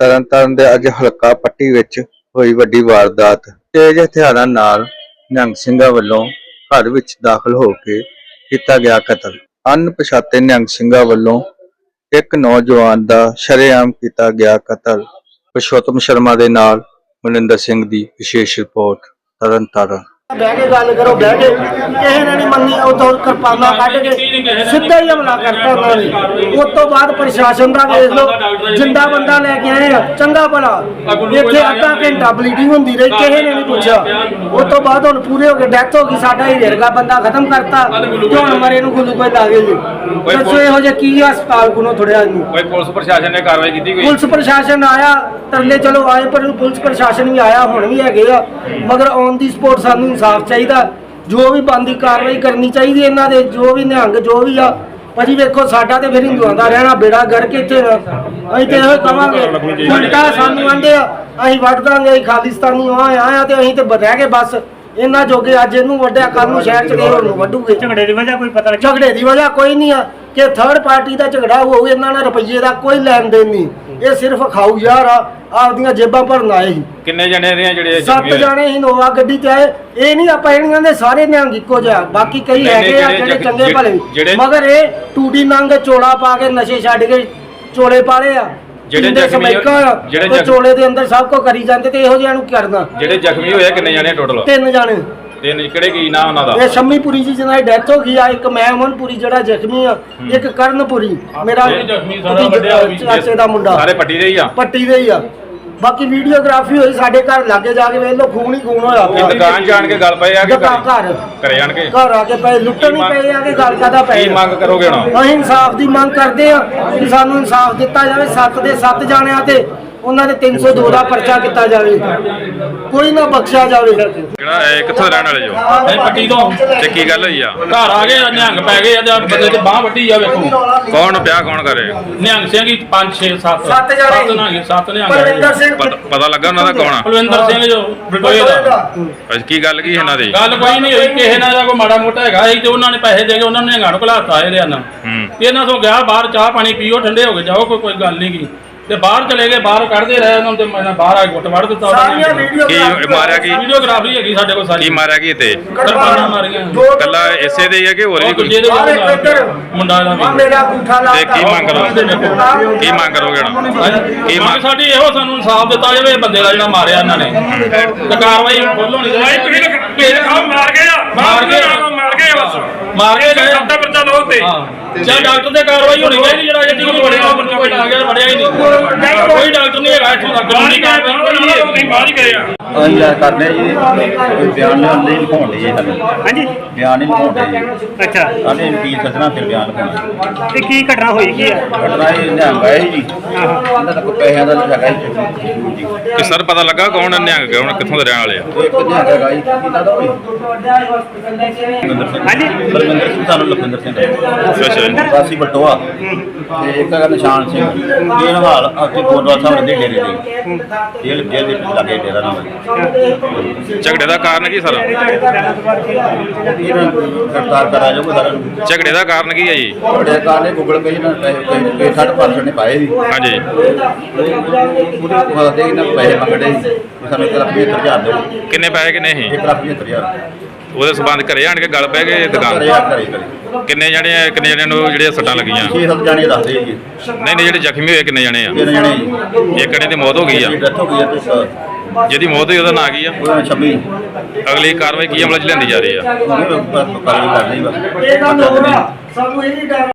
ਤਰਨਤਾਰਨ ਦੇ ਅੱਜ ਹਲਕਾ ਪੱਟੀ ਵਿੱਚ ਹੋਈ ਵੱਡੀ ਵਾਰਦਾਤ। ਤੇਜ਼ ਹਥਿਆਰਾਂ ਨਾਲ ਨਿਹੰਗ ਸਿੰਘਾਂ ਵੱਲੋਂ ਘਰ ਵਿੱਚ ਦਾਖਲ ਹੋ ਕੇ ਕੀਤਾ ਗਿਆ ਕਤਲ। ਅਣਪਛਾਤੇ ਨਿਹੰਗ ਸਿੰਘਾਂ ਵੱਲੋਂ ਇੱਕ ਨੌਜਵਾਨ ਦਾ ਸ਼ਰੇਆਮ ਕੀਤਾ ਗਿਆ ਕਤਲ। ਪੁਰਸ਼ੋਤਮ ਸ਼ਰਮਾ ਦੇ ਨਾਲ ਮਨਿੰਦਰ ਸਿੰਘ ਦੀ ਵਿਸ਼ੇਸ਼ ਰਿਪੋਰਟ ਤਰਨਤਾਰਨ। ਬਹਿ ਕੇ ਗੱਲ ਕਰੋ ਬਹਿ ਕੇ। ਕਿਸੇ ਨੇ ਨਹੀਂ ਮੰਨੀ ਉਦੋਂ ਕਿਰਪਾਨਾਂ ਕੱਢ ਕੇ ਸਿੱਧਾ ਹੀ ਹਮਲਾ ਕਰਤਾ ਉਹਨਾਂ ਨੇ। ਉਸ ਤੋਂ ਬਾਅਦ ਪ੍ਰਸ਼ਾਸਨ ਦਾ ਵੇਖ ਲਓ ਜਿੰਦਾ ਬੰਦਾ ਲੈ ਕੇ ਆਏ ਆ ਚੰਗਾ ਭਲਾ। ਇੱਥੇ ਅੱਧਾ ਘੰਟਾ ਬਲੀਡਿੰਗ ਹੁੰਦੀ ਰਹੀ ਕਿਸੇ ਨੇ ਨਹੀਂ ਪੁੱਛਿਆ। ਉਸ ਤੋਂ ਬਾਅਦ ਹੁਣ ਪੂਰੇ ਹੋ ਕੇ ਡੈਥ ਹੋ ਗਈ ਸਾਡਾ ਹੀ ਰੇਰਗਾ ਬੰਦਾ ਖਤਮ ਕਰਤਾ। ਤੇ ਹੁਣ ਮਰੇ ਨੂੰ ਗਲੂਕੋਜ਼ ਲਾ ਗਏ ਜੀ ਦੱਸੋ ਇਹੋ ਜਿਹਾ ਕੀ ਹਸਪਤਾਲ ਕੋਲੋਂ ਥੋੜਿਆ ਨੂੰ? ਕੋਈ ਪੁਲਿਸ ਪ੍ਰਸ਼ਾਸਨ ਨੇ ਕਾਰਵਾਈ ਕੀਤੀ ਕੋਈ? ਪੁਲਿਸ ਪ੍ਰਸ਼ਾਸਨ ਆਇਆ ਤਰਲੇ ਚਲੋ ਆਏ ਪਰ ਪੁਲਿਸ ਪ੍ਰਸ਼ਾਸਨ ਵੀ ਆਇਆ ਹੁਣ ਵੀ ਹੈਗੇ ਆ। ਮਗਰ ਔਨ ਦੀ ਸਪੋਰਟ ਸਾਨੂੰ ਇਨਸਾਫ ਚਾਹੀਦਾ। ਜੋ ਵੀ ਬੰਦੀ ਕਾਰਵਾਈ ਕਰਨੀ ਚਾਹੀਦੀ ਇਹਨਾਂ ਦੇ ਜੋ ਵੀ ਨਿਹੰਗ ਜੋ ਵੀ ਆ ਭਾਜੀ ਵੇਖੋ ਸਾਡਾ ਤੇ ਫਿਰ ਹਿੰਦੂਆਂ ਦਾ ਰਹਿਣਾ ਬੇੜਾ ਗੜ ਕੇ ਇੱਥੇ ਅਸੀਂ ਤੇ ਇਹੋ ਕਵਾਂਗੇ ਉਲਟਾ ਸਾਨੂੰ ਆਂਦੇ ਆ ਅਸੀਂ ਵੱਢ ਦਾਂਗੇ ਅਸੀਂ ਖਾਲਿਸਤਾਨੀ ਆ ਆਇਆ ਤੇ ਅਸੀਂ ਤੇ ਬਤਹਿ ਕੇ ਬਸ ਇਹਨਾਂ ਜੋਗੇ ਅੱਜ ਇਹਨੂੰ ਵੱਢਿਆ ਕੱਲ ਨੂੰ ਸ਼ਹਿਰ ਚ ਗਏ ਹੋਰ ਨੂੰ ਵੱਢੂਗੇ। ਝਗੜੇ ਦੀ ਵਜ੍ਹਾ ਕੋਈ ਪਤਾ ਝਗੜੇ ਦੀ ਵਜ੍ਹਾ ਕੋਈ ਨਹੀਂ ਆ ਕਿ ਥਰਡ ਪਾਰਟੀ ਦਾ ਝਗੜਾ ਹੋਊ ਇਹਨਾਂ ਨਾਲ ਰੁਪਈਏ ਦਾ ਕੋਈ ਲੈਣ ਦੇਣ ਨਹੀਂ। ਇਹ ਸਿਰਫ ਖਾਊ ਯਾਰ ਆ ਆਪਦੀਆਂ ਜੇਬਾਂ ਭਰਨ ਆਏ ਸੀ। ਕਿੰਨੇ ਜਣੇ ਨੇ ਜਿਹੜੇ ਸੱਤ ਜ਼ਖਮੀ ਹੋਏ? ਜਾਣੇ ਹੀ ਨੋਵਾ ਗੱਡੀ ਤੇ ਆਏ। ਇਹ ਨਹੀਂ ਆਪਾਂ ਇਹਨਾਂ ਦੇ ਸਾਰੇ ਨਿਹੰਗ ਇੱਕੋ ਜਿਹਾ ਬਾਕੀ ਕਈ ਨਹੀਂ, ਹੈਗੇ ਆ ਜਿਹੜੇ ਜਿਹੜੇ ਜਗ- ਚੰਗੇ ਭਲੇ ਜਿਹੜੇ- ਮਗਰ ਇਹ ਟੂਟੀ ਨੰਗ ਚੋਲਾ ਪਾ ਕੇ ਨਸ਼ੇ ਛੱਡ ਕੇ ਚੋਲੇ ਪਾਲੇ ਆ। ਜਿਹੜੇ ਪੀਂਦੇ ਜ਼ਖਮੀ- ਸਮੈਕਾਂ ਆ, ਜਿਹੜੇ ਉਹ ਚੋਲੇ ਦੇ ਅੰਦਰ ਸਭ ਕੁਝ ਕਰੀ ਜਾਂਦੇ ਤੇ ਇਹੋ ਜਿਹਾ ਨੂੰ ਕਰਨਾ? ਜਿਹੜੇ ਜ਼ਖਮੀ ਹੋਏ ਆ, ਕਿੰਨੇ ਜਣੇ ਟੋਟਲ ਤਿੰਨ ਜਾਣੇ। ਤਿੰਨ ਕਿਹੜੇ ਕੀ ਨਾਂ ਉਹਨਾਂ ਦਾ? ਇਹ ਸ਼ੰਮੀਪੁਰੀ ਜੀ ਜਿਹਨਾਂ ਦੀ ਡੈਥ ਹੋ ਗਈ ਆ ਇੱਕ ਮੈਂ ਅਮਨਪੁਰੀ ਜਿਹੜਾ ਜ਼ਖਮੀ ਆ ਇੱਕ ਕਰਨਪੁਰੀ ਮੇਰਾ ਇਹ ਜ਼ਖਮੀ ਸਾਰਾ ਭਤੀਜਾ- ਵੱਡਿਆ ਹੋਈ। ਚਾਚੇ ਦਾ ਮੁੰਡਾ। ਸਾਰੇ ਪੱਟੀ ਦੇ ਹੀ ਆ? ਪੱਟੀ ਦੇ ਹੀ ਆ। ਬਾਕੀ ਵੀਡੀਓਗ੍ਰਾਫੀ ਹੋਈ ਸਾਡੇ ਘਰ ਲਾਗੇ ਜਾ ਕੇ ਵੇਖ ਲਓ ਖੂਨ ਹੀ ਖੂਨ ਹੋਇਆ ਇਹ ਪਿਆ ਦੁਕਾਨ ਜਾਣ ਕੇ ਗੱਲ ਪਏ ਆ ਕਿ ਦੁਕਾਨ ਘਰ? ਘਰੇ। ਜਾਣ ਕੇ? ਘਰ ਆ ਕੇ ਪਏ ਲੁੱਟਣ ਹੀ ਪਏ ਆ ਕਿ ਗੱਲ ਕਾਦਾ ਪਏ ਕੀ ਮੰਗ ਕਰੋਗੇ ਹੁਣ? ਅਸੀਂ ਇਨਸਾਫ ਦੀ ਮੰਗ ਕਰਦੇ ਆ ਕਿ ਸਾਨੂੰ ਇਨਸਾਫ ਦਿੱਤਾ ਜਾਵੇ ਸੱਤ ਦੇ ਸੱਤ ਜਾਣਿਆਂ ਤੇ। ਉਹਨਾਂ ਦੇ 302 ਦਾ ਪਰਚਾ ਕੀਤਾ ਜਾਵੇ। ਕੋਈ ਨਾ ਬਖਸ਼ਿਆ ਜਾਵੇ। ਕਿਹੜਾ ਇਹ ਕਿੱਥੋਂ ਦੇ ਰਹਿਣ ਵਾਲੇ ਜੋ? ਇਹ ਪੱਟੀ ਤੋਂ। ਤੇ ਕੀ ਗੱਲ ਹੋਈ ਆ? ਘਰ ਆ ਗਏ ਨਿਹੰਗ ਪੈ ਗਏ ਆ ਤੇ ਬੰਦੇ ਤੇ ਬਾਹ ਵੱਡੀ ਆ ਵੇਖੋ। ਕੌਣ ਪਿਆ ਕੌਣ ਕਰੇ? ਨਿਹੰਗ ਸਿੰਘ ਹੀ 5 6 7 ਸੱਤ ਜਾਣੇ। ਸੱਤ ਨਿਹੰਗ ਸੱਤ ਨਿਹੰਗ। ਪਰਵਿੰਦਰ ਸਿੰਘ। ਪਤ- ਪਤਾ ਲੱਗਾ ਉਹਨਾਂ ਦਾ ਕੌਣ ਆ? ਕੁਲਵਿੰਦਰ ਸਿੰਘ ਜੋ ਬਟੋਏ ਦਾ। ਅੱਛਾ, ਕੀ ਗੱਲ ਕੀ ਇਹਨਾਂ ਦੀ? ਗੱਲ ਕੋਈ ਨਹੀਂ ਹੋਈ ਕਿਸੇ ਨਾਲ ਕੋਈ ਮਾੜਾ ਮੋਟਾ ਹੈਗਾ ਸੀ ਤੇ ਉਹਨਾਂ ਨੇ ਪੈਸੇ ਦੇ ਕੇ ਉਹਨਾਂ ਨੇ ਨਿਹੰਗਾਂ ਨੂੰ ਘਲਾਤਾ ਇਹਦੇ ਨਾਲ। ਹੂੰ। ਤੇ ਇਹਨਾਂ ਤੋਂ ਗਿਆ ਬਾਹਰ ਚਾਹ ਪਾਣੀ ਪੀਓ ਠੰਡੇ ਹੋ ਕੇ ਜਾਓ ਕੋਈ ਕੋਈ ਗੱਲ ਨਹੀਂ ਗੀ। ਤੇ ਬਾਹਰ ਚਲੇ ਗਏ ਬਾਹਰ ਕੱਢਦੇ ਰਹੇ ਉਹਨਾਂ ਨੂੰ ਤੇ ਮੈਂ ਬਾਹਰ ਆ ਕੇ ਗੁੱਟ ਵੜ ਦਿੱਤਾ ਸਾਰੀਆਂ ਵੀਡੀਓ ਕੀ ਮਾਰਿਆ ਕੀ? ਵੀਡੀਓਗ੍ਰਾਫੀ ਹੈਗੀ ਸਾਡੇ ਕੋਲ ਸਾਰੀ। ਕੀ ਮਾਰਿਆ ਕੀ ਤੇ ਕਿਰਪਾਨਾਂ ਮਾਰੀਆਂ। ਕੱਲਾ ਇਸੇ ਦੇ ਹੀ ਆ ਕਿ ਹੋਰ ਵੀ ਕੋਈ। ਮੁੰਡਾ ਦਾ ਵੀ ਮੇਰਾ ਅੰਗੂਠਾ ਲਾ ਤੇ ਕੀ ਮੰਗ ਕਰੋਗੇ ਕੀ ਮੰਗ ਕਰੋਗੇ ਹੁਣ? ਕੀ ਮੰਗ ਸਾਡੀ ਇਹੋ ਸਾਨੂੰ ਇਨਸਾਫ ਦਿੱਤਾ ਜਾਵੇ ਇਹ ਬੰਦੇ ਦਾ ਜਿਹੜਾ ਮਾਰਿਆ ਇਹਨਾਂ ਨੇ। ਤੇ ਕਾਰਵਾਈ ਫੁੱਲ ਹੋਣੀ ਚਾਹੀਦੀ ਮਾਰ ਗਏ ਆ। ਮਾਰ ਗਏ। ਮਾਰ ਗਏ ਆ ਬਸ। ਮਾਰ ਕੇ ਗਏ। ਤੇ ਹਾਂ। ਚੱਲ ਡਾਕਟਰ ਤੇ ਕਾਰਵਾਈ ਹੋਣੀ ਚਾਹੀਦੀ ਜਿਹੜਾ ਇਹ ਟੀਕਾ ਬੜਿਆ ਉਹ ਕੋਈ ਆ ਗਿਆ ਬੜਿਆ ਹੀ ਨਹੀਂ। ਕੋਈ ਡਾਕਟਰ ਨਹੀਂ ਹੈਗਾ ਇੱਥੋਂ ਦਾ ਕਾਨੂੰਨੀ ਕਾਰਵਾਈ ਨਹੀਂ ਹੈ ਨਹੀਂ ਬਾਹਰ ਹੀ ਗਏ ਆ। ਅਸੀਂ ਆ ਕਰਦੇ ਜੀ। ਕੋਈ ਬਿਆਨ ਲੈਣ ਲਈ ਲਿਖਾਉਣ ਲਈ ਹਾਂਜੀ। ਬਿਆਨ ਨਹੀਂ ਲਿਖਾਉਣ ਲਈ ਅੱਛਾ। ਸਾਡੇ ਵਕੀਲ ਸੱਜਣਾ ਫਿਰ ਬਿਆਨ ਲਿਖਾਉਣਾ ਤੇ ਕੀ ਘਟਨਾ ਹੋਈ ਕੀ ਆ? ਘਟਨਾ ਇਹ ਨਿਹੰਗ ਆਏ ਜੀ। ਇਹਨਾਂ ਦਾ ਕੋਈ ਪੈਸਿਆਂ ਦਾ ਹੈਗਾ ਜੀ। ਜੀ ਕਿ ਸਰ ਪਤਾ ਲੱਗਾ ਕੌਣ ਨਿਹੰਗ? ਕੌਣ ਕਿੱਥੋਂ ਦੇ ਰਹਿਣ ਵਾਲੇ ਆ? ਇੱਕ ਨਿਹੰਗ ਹੈਗਾ ਜੀ। ਇਹਨਾਂ ਦਾ ਕੋਈ ਹਾਂਜੀ। ਬਲਵਿੰਦਰ ਸਿੰਘ ਸਾਨੂੰ ਲਖਵਿੰਦਰ ਸਿੰਘ ਅੱਛਾ ਜੀ। ਵਾਸੀ ਬਟੋਆ ਤੇ ਇੱਕ ਹੈਗਾ ਨਿਸ਼ਾਨ ਸਿੰਘ। ਇਹ ਹਾਲ ਅਸੀਂ ਗੁਰਦੁਆਰਾ ਸਾਹਿਬ ਦੇ ਡੇਰੇ ਦੇ ਜੇਲ੍ਹ ਜੇਲ੍ਹ ਦੇ ਲਾਗੇ ਡੇਰਾ ਨਾਮ ਝਗੜੇ ਦਾ ਕਾਰਨ ਕੀ ਸਰ? ਇਹਨਾਂ ਨੂੰ ਗ੍ਰਿਫਤਾਰ ਕਰਾ ਨੂੰ। ਝਗੜੇ ਦਾ ਕਾਰਨ ਕੀ ਹੈ ਜੀ? ਬੜੇ ਕਾਲੇ ਗੂਗਲ ਪੇ ਨਾਲ ਪੈਸੇ ਪੇ ਸਾਡੇ ਪਾਸੇ ਨੇ ਪਾਏ ਸੀ। ਹਾਂਜੀ। ਉਹਦੇ ਇਹਨਾਂ ਪੈਸੇ ਮੰਗਦੇ ਸੀ। ਵੀ ਸਾਨੂੰ ਲੱਖ ਦਿਓ। ਕਿੰਨੇ ਪੈਸੇ ਕਿੰਨੇ ਸੀ? ਇੱਕ ਲੱਖ ਪਝੱਤਰ ਹਜ਼ਾਰ। ਉਹਦੇ ਸਬੰਧ ਘਰੇ ਆਣ ਕੇ ਗੱਲ ਪੈ ਗਏ ਦੁਕਾਨ। ਕਰੇ ਕਰੇ ਕਿੰਨੇ ਜਣੇ ਆ ਕਿੰਨੇ ਜਣੇ ਨੂੰ ਜਿਹੜੇ ਸੱਟਾਂ ਲੱਗੀਆਂ? ਛੇ ਸੱਤ ਜਾਣੇ ਦੱਸਦੇ ਜੀ। ਨਹੀਂ ਨਹੀਂ ਜਿਹੜੇ ਜ਼ਖਮੀ ਹੋਏ ਕਿੰਨੇ ਜਣੇ ਆ? ਤਿੰਨ ਜਣੇ ਜੀ। ਇੱਕ ਜਣੇ ਦੀ ਮੌਤ ਹੋ ਗਈ ਆ? ਡੈਥ ਹੋ ਗਈ ਆ ਤੇ ਜਿਹਦੀ ਮੌਤ ਹੋਈ ਉਹਦਾ ਨਾਂ ਕੀ ਆ? ਉਹਨਾਂ ਛੱਬੀ। ਅਗਲੀ ਕਾਰਵਾਈ ਕੀ ਅਮਲ ਚ ਲਿਆਂਦੀ ਜਾ ਰਹੀ ਉਹਨੇ ਬਸ ਆ। ਸਾਨੂੰ ਇਹ ਨਹੀਂ ਡਰ